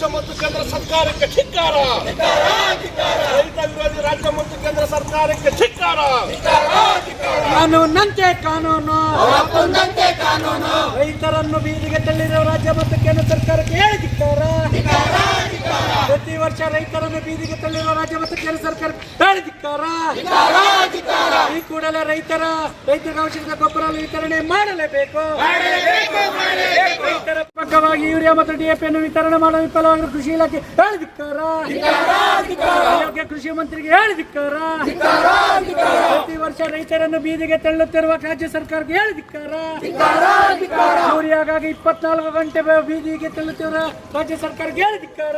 ರಾಜ್ಯ ಮತ್ತು ಕೇಂದ್ರ ಸರ್ಕಾರಕ್ಕೆ ಧಿಕ್ಕಾರ. ರೈತ ವಿರೋಧಿ ರಾಜ್ಯ ಮತ್ತು ಕೇಂದ್ರ ಸರ್ಕಾರಕ್ಕೆ ಧಿಕ್ಕಾರ. ಕಾನೂನಂತೆ ಕಾನೂನು ಕಾನೂನು. ರೈತರನ್ನು ಬೀದಿಗೆ ತಳ್ಳಿರುವ ರಾಜ್ಯ ಮತ್ತು ಕೇಂದ್ರ ಸರ್ಕಾರಕ್ಕೆ ಹೇಳಿದಿದ್ದಾರ ಪ್ರತಿ ವರ್ಷ ರೈತರನ್ನು ಬೀದಿಗೆ ತಳ್ಳಿರುವ ರಾಜ್ಯ ಮತ್ತು ಕೇಂದ್ರ ಸರ್ಕಾರ ಹೇಳಿದಿದ್ದಾರ ಈ ಕೂಡಲೇ ರೈತರ ರೈತರ ಅವಶ್ಯಕತೆ ಗೊಬ್ಬರ ವಿತರಣೆ ಮಾಡಲೇಬೇಕು. ರೈತರ ಪಕ್ಕವಾಗಿ ಯೂರಿಯಾ ಮತ್ತು ಡಿಎಪಿಯನ್ನು ವಿತರಣೆ ಮಾಡಲು ವಿಫಲವಾಗಿರುವ ಕೃಷಿ ಇಲಾಖೆ ಹೇಳಿದಿಕ್ಕಾರ ಯೋಗ್ಯ ಕೃಷಿ ಮಂತ್ರಿಗೆ ಹೇಳಿದಿಕ್ಕಾರ ಪ್ರತಿ ವರ್ಷ ರೈತರನ್ನು ಬೀದಿಗೆ ತಳ್ಳುತ್ತಿರುವ ರಾಜ್ಯ ಸರ್ಕಾರಕ್ಕೆ ಹೇಳಿದಿಕ್ಕಾರ ಯೂರಿಯಾಗಾಗಿ ಇಪ್ಪತ್ನಾಲ್ಕು ಗಂಟೆ ಬೀದಿಗೆ ತಳ್ಳುತ್ತಿರುವ ರಾಜ್ಯ ಸರ್ಕಾರಕ್ಕೆ ಹೇಳಿದಿಕ್ಕಾರ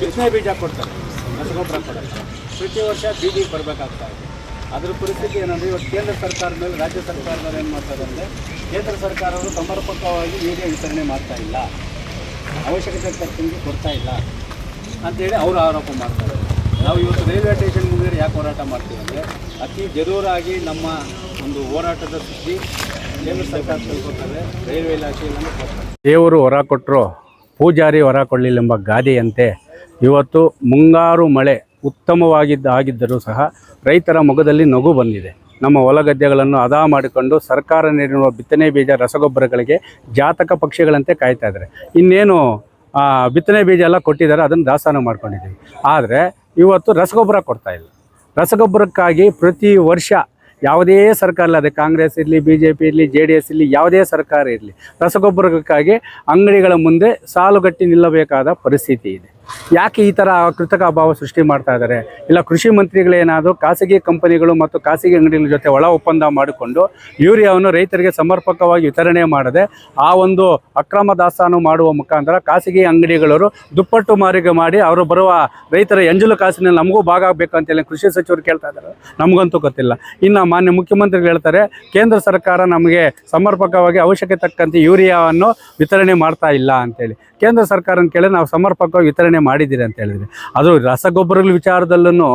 ಬಿತ್ತನೆ ಬೀಜ ಕೊಡ್ತಾರೆ. ರಸಗೊಬ್ಬರ ಕೊಡಲ್ಲ ಪ್ರತಿ ವರ್ಷ ಬೀದಿಗೆ ಬರಬೇಕಾಗ್ತಾ ಇದೆ. ಅದ್ರ ಪರಿಸ್ಥಿತಿ ಏನಂದ್ರೆ ಇವತ್ತು ಕೇಂದ್ರ ಸರ್ಕಾರ ಮೇಲೆ ರಾಜ್ಯ ಸರ್ಕಾರದವ್ರು ಏನು ಮಾಡ್ತಾರೆ ಅಂದರೆ ಕೇಂದ್ರ ಸರ್ಕಾರವರು ಸಮರ್ಪಕವಾಗಿ ಯೂರಿಯಾ ವಿತರಣೆ ಮಾಡ್ತಾ ಇಲ್ಲ. ಅವಶ್ಯಕತೆ ತಕ್ಕಂಗೆ ಕೊಡ್ತಾ ಇಲ್ಲ ಅಂತೇಳಿ ಅವರು ಆರೋಪ ಮಾಡ್ತಾರೆ. ನಾವು ಇವತ್ತು ರೈಲ್ವೆ ಸ್ಟೇಷನ್ ಮುಂದೆ ಯಾಕೆ ಹೋರಾಟ ಮಾಡ್ತೀವಿ ಅಂದರೆ ಅತಿ ಜರೂರಾಗಿ ನಮ್ಮ ಒಂದು ಹೋರಾಟದ ಸುದ್ದಿ ಕೇಂದ್ರ ಸರ್ಕಾರ ತಿಳ್ಕೊತಾರೆ. ರೈಲ್ವೆ ಇಲಾಖೆಯಲ್ಲಿ ದೇವರು ಹೊರ ಕೊಟ್ಟರು ಪೂಜಾರಿ ಹೊರ ಕೊಳ್ಳಿಲ್ಲೆಂಬ ಗಾದೆಯಂತೆ ಇವತ್ತು ಮುಂಗಾರು ಮಳೆ ಉತ್ತಮವಾಗಿದ್ದ ಆಗಿದ್ದರೂ ಸಹ ರೈತರ ಮೊಗದಲ್ಲಿ ನಗು ಬಂದಿದೆ. ನಮ್ಮ ಹೊಲಗದ್ದೆಗಳನ್ನು ಅದಾ ಮಾಡಿಕೊಂಡು ಸರ್ಕಾರ ನೀಡಿರುವ ಬಿತ್ತನೆ ಬೀಜ ರಸಗೊಬ್ಬರಗಳಿಗೆ ಜಾತಕ ಪಕ್ಷಿಗಳಂತೆ ಕಾಯ್ತಾ ಇದ್ದಾರೆ. ಇನ್ನೇನು ಬಿತ್ತನೆ ಬೀಜ ಎಲ್ಲ ಕೊಟ್ಟಿದ್ದಾರೆ, ಅದನ್ನು ದಾಸ್ತಾನು ಮಾಡ್ಕೊಂಡಿದ್ದೀವಿ. ಆದರೆ ಇವತ್ತು ರಸಗೊಬ್ಬರ ಕೊಡ್ತಾ ಇಲ್ಲ. ರಸಗೊಬ್ಬರಕ್ಕಾಗಿ ಪ್ರತಿ ವರ್ಷ ಯಾವುದೇ ಸರ್ಕಾರ ಇಲ್ಲ ಅದೇ ಕಾಂಗ್ರೆಸ್ ಇರಲಿ ಬಿ ಜೆ ಪಿ ಇರಲಿ, ಜೆ ಡಿ ಎಸ್ ಇರಲಿ, ಯಾವುದೇ ಸರ್ಕಾರ ಇರಲಿ, ರಸಗೊಬ್ಬರಕ್ಕಾಗಿ ಅಂಗಡಿಗಳ ಮುಂದೆ ಸಾಲುಗಟ್ಟಿ ನಿಲ್ಲಬೇಕಾದ ಪರಿಸ್ಥಿತಿ ಇದೆ. ಯಾಕೆ ಈ ಥರ ಕೃತಕ ಅಭಾವ ಸೃಷ್ಟಿ ಮಾಡ್ತಾ ಇದ್ದಾರೆ ಇಲ್ಲ ಕೃಷಿ ಮಂತ್ರಿಗಳೇನಾದರೂ ಖಾಸಗಿ ಕಂಪನಿಗಳು ಮತ್ತು ಖಾಸಗಿ ಅಂಗಡಿಗಳ ಜೊತೆ ಒಳ ಒಪ್ಪಂದ ಮಾಡಿಕೊಂಡು ಯೂರಿಯಾವನ್ನು ರೈತರಿಗೆ ಸಮರ್ಪಕವಾಗಿ ವಿತರಣೆ ಮಾಡದೆ ಆ ಒಂದು ಅಕ್ರಮ ದಾಸ್ತಾನು ಮಾಡುವ ಮುಖಾಂತರ ಖಾಸಗಿ ಅಂಗಡಿಗಳವರು ದುಪ್ಪಟ್ಟು ಮಾರಿಗೆ ಮಾಡಿ ಅವರು ಬರುವ ರೈತರ ಎಂಜಲು ಕಾಸಿನಲ್ಲಿ ನಮಗೂ ಭಾಗ ಆಗಬೇಕು ಅಂತೇಳಿ ಕೃಷಿ ಸಚಿವರು ಕೇಳ್ತಾ ಇದ್ದಾರೆ ನಮಗಂತೂ ಗೊತ್ತಿಲ್ಲ. ಇನ್ನು ಮಾನ್ಯ ಮುಖ್ಯಮಂತ್ರಿಗಳು ಹೇಳ್ತಾರೆ, ಕೇಂದ್ರ ಸರ್ಕಾರ ನಮಗೆ ಸಮರ್ಪಕವಾಗಿ ಅವಶ್ಯಕತೆ ತಕ್ಕಂತೆ ಯೂರಿಯಾವನ್ನು ವಿತರಣೆ ಮಾಡ್ತಾ ಇಲ್ಲ ಅಂತೇಳಿ. ಕೇಂದ್ರ ಸರ್ಕಾರನ ಕೇಳಿ ನಾವು ಸಮರ್ಪಕವಾಗಿ ವಿತರಣೆ ಮಾಡಿದ್ದೀರಿ ಅಂತ ಹೇಳಿದ್ರೆ. ಅದು ರಸಗೊಬ್ಬರಗಳ ವಿಚಾರದಲ್ಲೂ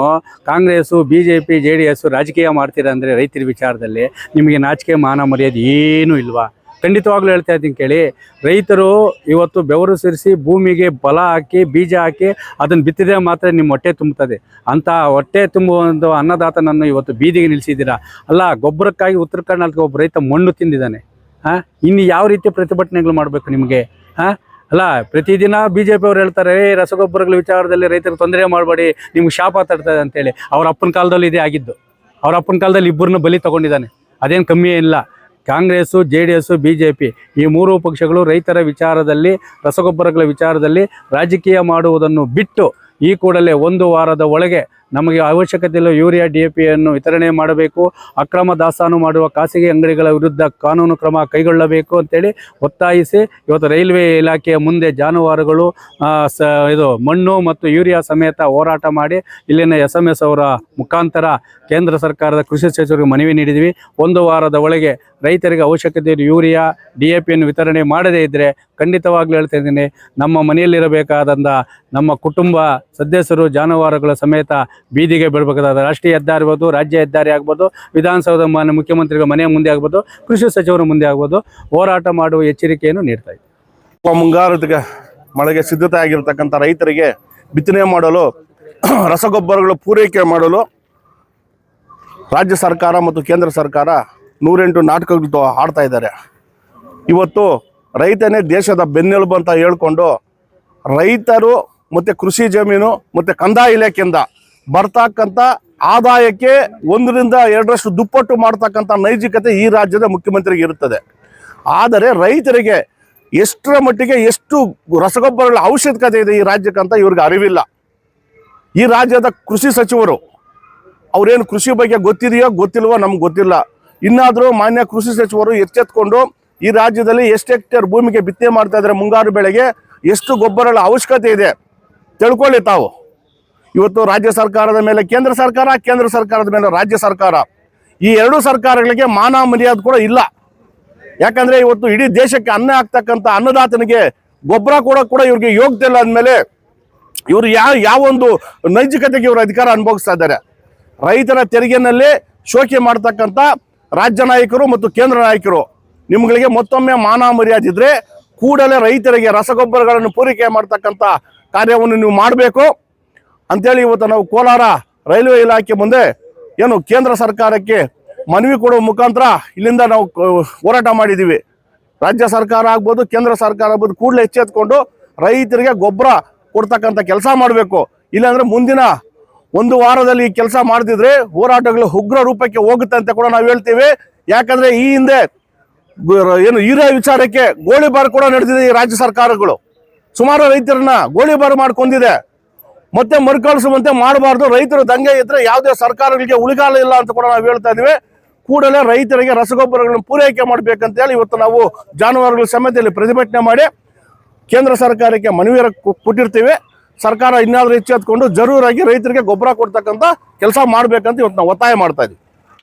Congress B J P J D S ರಾಜಕೀಯ ಮಾಡ್ತೀರಾ ಅಂದರೆ ರೈತರ ವಿಚಾರದಲ್ಲಿ ನಿಮಗೆ ನಾಚಿಕೆ, ಮಾನ, ಮರ್ಯಾದೆ ಏನೂ ಇಲ್ವಾ? ಖಂಡಿತವಾಗ್ಲೂ ಹೇಳ್ತಾ ಇದ್ದೀನಿ ಕೇಳಿ. ರೈತರು ಇವತ್ತು ಬೆವರು ಸುರಿಸಿ ಭೂಮಿಗೆ ಬಲ ಹಾಕಿ, ಬೀಜ ಹಾಕಿ ಅದನ್ನು ಬಿತ್ತಿದ್ರೆ ಮಾತ್ರ ನಿಮ್ಮ ಹೊಟ್ಟೆ ತುಂಬುತ್ತದೆ. ಅಂತ ಹೊಟ್ಟೆ ತುಂಬುವ ಒಂದು ಅನ್ನದಾತನನ್ನು ಇವತ್ತು ಬೀದಿಗೆ ನಿಲ್ಲಿಸಿದ್ದೀರಾ ಅಲ್ಲ, ಗೊಬ್ಬರಕ್ಕಾಗಿ ಉತ್ತರ ಕರ್ನಾಟಕ ಒಬ್ಬ ರೈತ ಮಣ್ಣು ತಿಂದಿದ್ದಾನೆ. ಹಾಂ ಇನ್ನು ಯಾವ ರೀತಿ ಪ್ರತಿಭಟನೆಗಳು ಮಾಡಬೇಕು ನಿಮಗೆ? ಹಾಂ ಅಲ್ಲ, ಪ್ರತಿದಿನ ಬಿ ಜೆ ಪಿ ಅವ್ರು ಹೇಳ್ತಾರೆ ರಸಗೊಬ್ಬರಗಳ ವಿಚಾರದಲ್ಲಿ ರೈತರಿಗೆ ತೊಂದರೆ ಮಾಡಬೇಡಿ, ನಿಮ್ಗೆ ಶಾಪ ತಡ್ತದೆ ಅಂತೇಳಿ. ಅವ್ರ ಅಪ್ಪನ ಕಾಲದಲ್ಲಿ ಇದೇ ಆಗಿದ್ದು. ಅವ್ರ ಅಪ್ಪನ ಕಾಲದಲ್ಲಿ ಇಬ್ಬರನ್ನ ಬಲಿ ತಗೊಂಡಿದ್ದಾನೆ. ಅದೇನು ಕಮ್ಮಿ ಇಲ್ಲ Congress J D S B J P ಈ ಮೂರು ಪಕ್ಷಗಳು ರೈತರ ವಿಚಾರದಲ್ಲಿ, ರಸಗೊಬ್ಬರಗಳ ವಿಚಾರದಲ್ಲಿ ರಾಜಕೀಯ ಮಾಡುವುದನ್ನು ಬಿಟ್ಟು ಈ ಕೂಡಲೇ ಒಂದು ವಾರದ ಒಳಗೆ ನಮಗೆ ಅವಶ್ಯಕತೆ ಇಲ್ಲ ಯೂರಿಯಾ, ಡಿ ಎ ಪಿಯನ್ನು ವಿತರಣೆ ಮಾಡಬೇಕು. ಅಕ್ರಮ ದಾಸ್ತಾನು ಮಾಡುವ ಖಾಸಗಿ ಅಂಗಡಿಗಳ ವಿರುದ್ಧ ಕಾನೂನು ಕ್ರಮ ಕೈಗೊಳ್ಳಬೇಕು ಅಂತೇಳಿ ಒತ್ತಾಯಿಸಿ ಇವತ್ತು ರೈಲ್ವೆ ಇಲಾಖೆಯ ಮುಂದೆ ಜಾನುವಾರುಗಳು ಸ, ಇದು ಮಣ್ಣು ಮತ್ತು ಯೂರಿಯಾ ಸಮೇತ ಹೋರಾಟ ಮಾಡಿ ಇಲ್ಲಿನ ಎಸ್ ಎಂ ಎಸ್ ಅವರ ಮುಖಾಂತರ ಕೇಂದ್ರ ಸರ್ಕಾರದ ಕೃಷಿ ಸಚಿವರಿಗೆ ಮನವಿ ನೀಡಿದ್ವಿ. ಒಂದು ವಾರದ ಒಳಗೆ ರೈತರಿಗೆ ಅವಶ್ಯಕತೆ ಯೂರಿಯಾ, ಡಿ ಎ ಪಿಯನ್ನು ವಿತರಣೆ ಮಾಡದೇ ಇದ್ದರೆ ಖಂಡಿತವಾಗ್ಲೂ ಹೇಳ್ತಾ ಇದ್ದೀನಿ, ನಮ್ಮ ಮನೆಯಲ್ಲಿರಬೇಕಾದಂಥ ನಮ್ಮ ಕುಟುಂಬ ಸದಸ್ಯರು ಜಾನುವಾರುಗಳ ಸಮೇತ ಬೀದಿಗೆ ಬಿಡಬೇಕಾದ ರಾಷ್ಟ್ರೀಯ ಹೆದ್ದಾರಿ ಆಗ್ಬೋದು, ರಾಜ್ಯ ಹೆದ್ದಾರಿ ಆಗ್ಬೋದು, ವಿಧಾನಸೌಧ ಮಾನ್ಯ ಮುಖ್ಯಮಂತ್ರಿಗಳ ಮನೆ ಮುಂದೆ ಆಗ್ಬೋದು, ಕೃಷಿ ಸಚಿವರ ಮುಂದೆ ಆಗ್ಬೋದು, ಹೋರಾಟ ಮಾಡುವ ಎಚ್ಚರಿಕೆಯನ್ನು ನೀಡ್ತಾ ಇದೆ. ಮುಂಗಾರದ ಮಳೆಗೆ ಸಿದ್ಧತೆ ಆಗಿರತಕ್ಕಂಥ ರೈತರಿಗೆ ಬಿತ್ತನೆ ಮಾಡಲು, ರಸಗೊಬ್ಬರಗಳು ಪೂರೈಕೆ ಮಾಡಲು ರಾಜ್ಯ ಸರ್ಕಾರ ಮತ್ತು ಕೇಂದ್ರ ಸರ್ಕಾರ ನೂರೆಂಟು ನಾಟಕಗಳು ಆಡ್ತಾ ಇದ್ದಾರೆ. ಇವತ್ತು ರೈತನೇ ದೇಶದ ಬೆನ್ನೆಲುಬು ಅಂತ ಹೇಳ್ಕೊಂಡು ರೈತರು ಮತ್ತು ಕೃಷಿ ಜಮೀನು, ಮತ್ತು ಕಂದಾಯ ಇಲಾಖೆಯಿಂದ ಬರ್ತಕ್ಕಂಥ ಆದಾಯಕ್ಕೆ ಒಂದರಿಂದ ಎರಡರಷ್ಟು ದುಪ್ಪಟ್ಟು ಮಾಡ್ತಕ್ಕಂಥ ನೈಜಿಕತೆ ಈ ರಾಜ್ಯದ ಮುಖ್ಯಮಂತ್ರಿಗೆ ಇರುತ್ತದೆ. ಆದರೆ ರೈತರಿಗೆ ಎಷ್ಟರ ಮಟ್ಟಿಗೆ ಎಷ್ಟು ರಸಗೊಬ್ಬರಗಳ ಅವಶ್ಯಕತೆ ಇದೆ ಈ ರಾಜ್ಯಕ್ಕಂತ ಇವ್ರಿಗೆ ಅರಿವಿಲ್ಲ. ಈ ರಾಜ್ಯದ ಕೃಷಿ ಸಚಿವರು, ಅವರೇನು ಕೃಷಿ ಬಗ್ಗೆ ಗೊತ್ತಿದೆಯೋ ಗೊತ್ತಿಲ್ವೋ ನಮ್ಗೆ ಗೊತ್ತಿಲ್ಲ. ಇನ್ನಾದರೂ ಮಾನ್ಯ ಕೃಷಿ ಸಚಿವರು ಎಚ್ಚೆತ್ಕೊಂಡು ಈ ರಾಜ್ಯದಲ್ಲಿ ಎಷ್ಟು ಹೆಕ್ಟೇರ್ ಭೂಮಿಗೆ ಬಿತ್ತನೆ ಮಾಡ್ತಾ ಇದ್ದಾರೆ ಮುಂಗಾರು ಬೆಳೆಗೆ, ಎಷ್ಟು ಗೊಬ್ಬರಗಳ ಅವಶ್ಯಕತೆ ಇದೆ ತಿಳ್ಕೊಳ್ಳಿ ತಾವು. ಇವತ್ತು ರಾಜ್ಯ ಸರ್ಕಾರದ ಮೇಲೆ ಕೇಂದ್ರ ಸರ್ಕಾರ, ಕೇಂದ್ರ ಸರ್ಕಾರದ ಮೇಲೆ ರಾಜ್ಯ ಸರ್ಕಾರ. ಈ ಎರಡೂ ಸರ್ಕಾರಗಳಿಗೆ ಮಾನ ಮರ್ಯಾದೆ ಕೂಡ ಇಲ್ಲ. ಯಾಕಂದ್ರೆ ಇವತ್ತು ಇಡೀ ದೇಶಕ್ಕೆ ಅನ್ನ ಆಗ್ತಕ್ಕಂಥ ಅನ್ನದಾತನಿಗೆ ಗೊಬ್ಬರ ಕೂಡ ಕೂಡ ಇವ್ರಿಗೆ ಯೋಗ್ಯತೆ ಇಲ್ಲ ಅಂದಮೇಲೆ ಇವರು ಯಾವ ಯಾವೊಂದು ನೈಜಿಕತೆಗೆ ಇವರು ಅಧಿಕಾರ ಅನುಭವಿಸ್ತಾ ಇದ್ದಾರೆ. ರೈತರ ತೆರಿಗೆನಲ್ಲಿ ಶೋಕಿ ಮಾಡ್ತಕ್ಕಂಥ ರಾಜ್ಯ ನಾಯಕರು ಮತ್ತು ಕೇಂದ್ರ ನಾಯಕರು. ನಿಮ್ಗಳಿಗೆ ಮತ್ತೊಮ್ಮೆ ಮಾನ ಮರ್ಯಾದೆ ಇದ್ರೆ ಕೂಡಲೇ ರೈತರಿಗೆ ರಸಗೊಬ್ಬರಗಳನ್ನು ಪೂರೈಕೆ ಮಾಡ್ತಕ್ಕಂಥ ಕಾರ್ಯವನ್ನು ನೀವು ಮಾಡಬೇಕು ಅಂತೇಳಿ ಇವತ್ತು ನಾವು ಕೋಲಾರ ರೈಲ್ವೆ ಇಲಾಖೆ ಮುಂದೆ ಏನು ಕೇಂದ್ರ ಸರ್ಕಾರಕ್ಕೆ ಮನವಿ ಕೊಡುವ ಮುಖಾಂತರ ಇಲ್ಲಿಂದ ನಾವು ಹೋರಾಟ ಮಾಡಿದ್ದೀವಿ. ರಾಜ್ಯ ಸರ್ಕಾರ ಆಗ್ಬೋದು, ಕೇಂದ್ರ ಸರ್ಕಾರ ಆಗ್ಬೋದು ಕೂಡಲೇ ಎಚ್ಚೆತ್ಕೊಂಡು ರೈತರಿಗೆ ಗೊಬ್ಬರ ಕೊಡ್ತಕ್ಕಂಥ ಕೆಲಸ ಮಾಡಬೇಕು. ಇಲ್ಲಾಂದರೆ ಮುಂದಿನ ಒಂದು ವಾರದಲ್ಲಿ ಈ ಕೆಲಸ ಮಾಡದಿದ್ರೆ ಹೋರಾಟಗಳು ಉಗ್ರ ರೂಪಕ್ಕೆ ಹೋಗುತ್ತೆ ಅಂತ ಕೂಡ ನಾವು ಹೇಳ್ತೀವಿ. ಯಾಕಂದ್ರೆ ಈ ಹಿಂದೆ ಏನು ಹಿರಿಯ ವಿಚಾರಕ್ಕೆ ಗೋಳಿಬಾರ್ ಕೂಡ ನಡೆದಿದೆ ಈ ರಾಜ್ಯ ಸರ್ಕಾರಗಳು. ಸುಮಾರು ರೈತರನ್ನ ಗೋಳಿಬಾರು ಮಾಡ್ಕೊಂಡಿದೆ. ಮತ್ತೆ ಮರುಕಳಿಸುವಂತೆ ಮಾಡಬಾರ್ದು. ರೈತರು ದಂಗೆ ಇದ್ರೆ ಯಾವುದೇ ಸರ್ಕಾರಗಳಿಗೆ ಉಳಿಗಾಲ ಇಲ್ಲ ಅಂತ ಕೂಡ ನಾವು ಹೇಳ್ತಾ ಇದೀವಿ ಕೂಡಲೇ ರೈತರಿಗೆ ರಸಗೊಬ್ಬರಗಳನ್ನು ಪೂರೈಕೆ ಮಾಡಬೇಕಂತ ಹೇಳಿ ಇವತ್ತು ನಾವು ಜಾನುವಾರುಗಳ ಸಮಿತಿಯಲ್ಲಿ ಪ್ರತಿಭಟನೆ ಮಾಡಿ ಕೇಂದ್ರ ಸರ್ಕಾರಕ್ಕೆ ಮನವಿ ಕೊಟ್ಟಿರ್ತೀವಿ. ಸರ್ಕಾರ ಇನ್ನಾದ್ರೂ ಎಚ್ಚೆತ್ಕೊಂಡು ಜರೂರಾಗಿ ರೈತರಿಗೆ ಗೊಬ್ಬರ ಕೊಡ್ತಕ್ಕಂಥ ಕೆಲಸ ಮಾಡ್ಬೇಕಂತ ಇವತ್ತು ನಾವು ಒತ್ತಾಯ ಮಾಡ್ತಾ ಇದೀವಿ